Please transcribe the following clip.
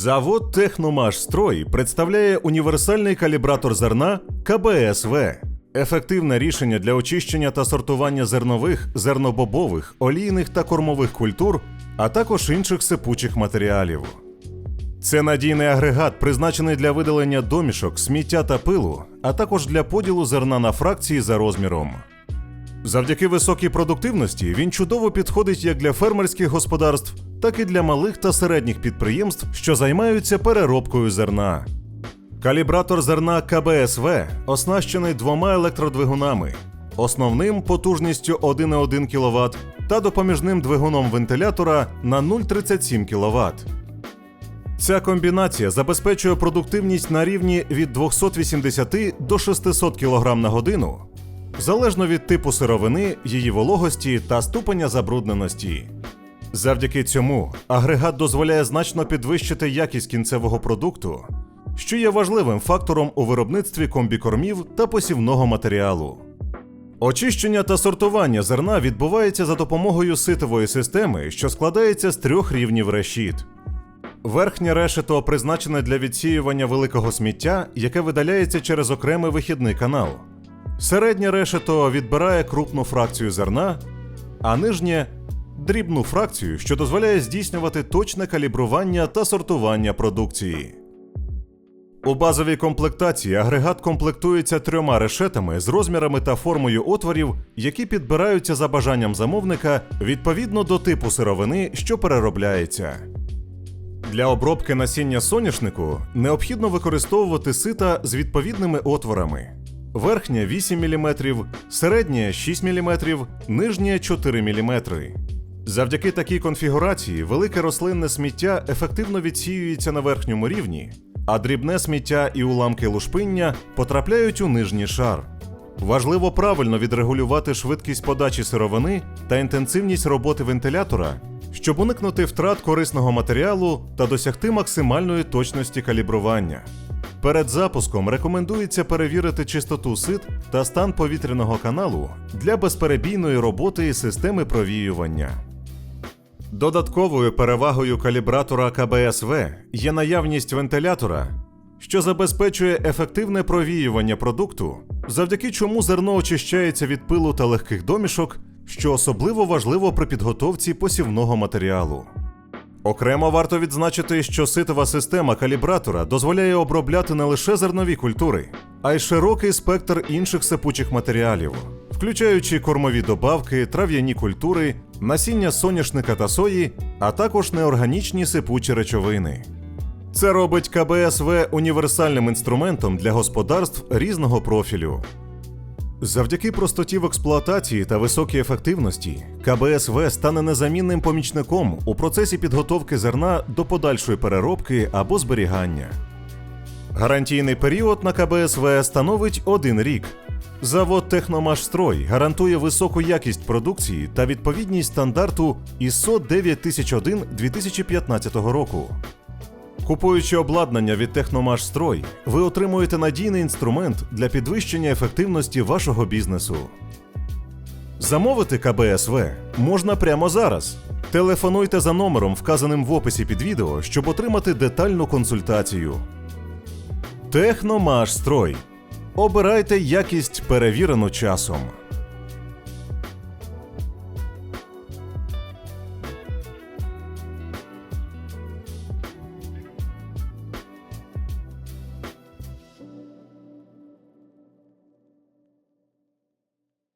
Завод Техномашстрой представляє універсальний калібратор зерна КБСВ. Ефективне рішення для очищення та сортування зернових, зернобобових, олійних та кормових культур, а також інших сипучих матеріалів. Це надійний агрегат, призначений для видалення домішок, сміття та пилу, а також для поділу зерна на фракції за розміром. Завдяки високій продуктивності він чудово підходить як для фермерських господарств, так і для малих та середніх підприємств, що займаються переробкою зерна. Калібратор зерна КБСВ оснащений двома електродвигунами, основним потужністю 1,1 кВт та допоміжним двигуном вентилятора на 0,37 кВт. Ця комбінація забезпечує продуктивність на рівні від 280 до 600 кг на годину, залежно від типу сировини, її вологості та ступеня забрудненості. Завдяки цьому агрегат дозволяє значно підвищити якість кінцевого продукту, що є важливим фактором у виробництві комбікормів та посівного матеріалу. Очищення та сортування зерна відбувається за допомогою ситової системи, що складається з трьох рівнів решіт. Верхнє решето призначене для відсіювання великого сміття, яке видаляється через окремий вихідний канал. Середнє решето відбирає крупну фракцію зерна, а нижнє дрібну фракцію, що дозволяє здійснювати точне калібрування та сортування продукції. У базовій комплектації агрегат комплектується трьома решетами з розмірами та формою отворів, які підбираються за бажанням замовника відповідно до типу сировини, що переробляється. Для обробки насіння соняшнику необхідно використовувати сита з відповідними отворами. Верхнє 8 мм, середнє 6 мм, нижнє 4 мм. Завдяки такій конфігурації велике рослинне сміття ефективно відсіюється на верхньому рівні, а дрібне сміття і уламки лушпиння потрапляють у нижній шар. Важливо правильно відрегулювати швидкість подачі сировини та інтенсивність роботи вентилятора, щоб уникнути втрат корисного матеріалу та досягти максимальної точності калібрування. Перед запуском рекомендується перевірити чистоту сит та стан повітряного каналу для безперебійної роботи системи провіювання. Додатковою перевагою калібратора КБСВ є наявність вентилятора, що забезпечує ефективне провіювання продукту, завдяки чому зерно очищається від пилу та легких домішок, що особливо важливо при підготовці посівного матеріалу. Окремо варто відзначити, що ситова система калібратора дозволяє обробляти не лише зернові культури, а й широкий спектр інших сипучих матеріалів, включаючи кормові добавки, трав'яні культури, насіння соняшника та сої, а також неорганічні сипучі речовини. Це робить КБСВ універсальним інструментом для господарств різного профілю. Завдяки простоті в експлуатації та високій ефективності КБСВ стане незамінним помічником у процесі підготовки зерна до подальшої переробки або зберігання. Гарантійний період на КБСВ становить один рік. Завод Техномашстрой гарантує високу якість продукції та відповідність стандарту ISO 9001 2015 року. Купуючи обладнання від Техномашстрой, ви отримуєте надійний інструмент для підвищення ефективності вашого бізнесу. Замовити КБСВ можна прямо зараз. Телефонуйте за номером, вказаним в описі під відео, щоб отримати детальну консультацію. Техномашстрой. Обирайте якість перевірену часом.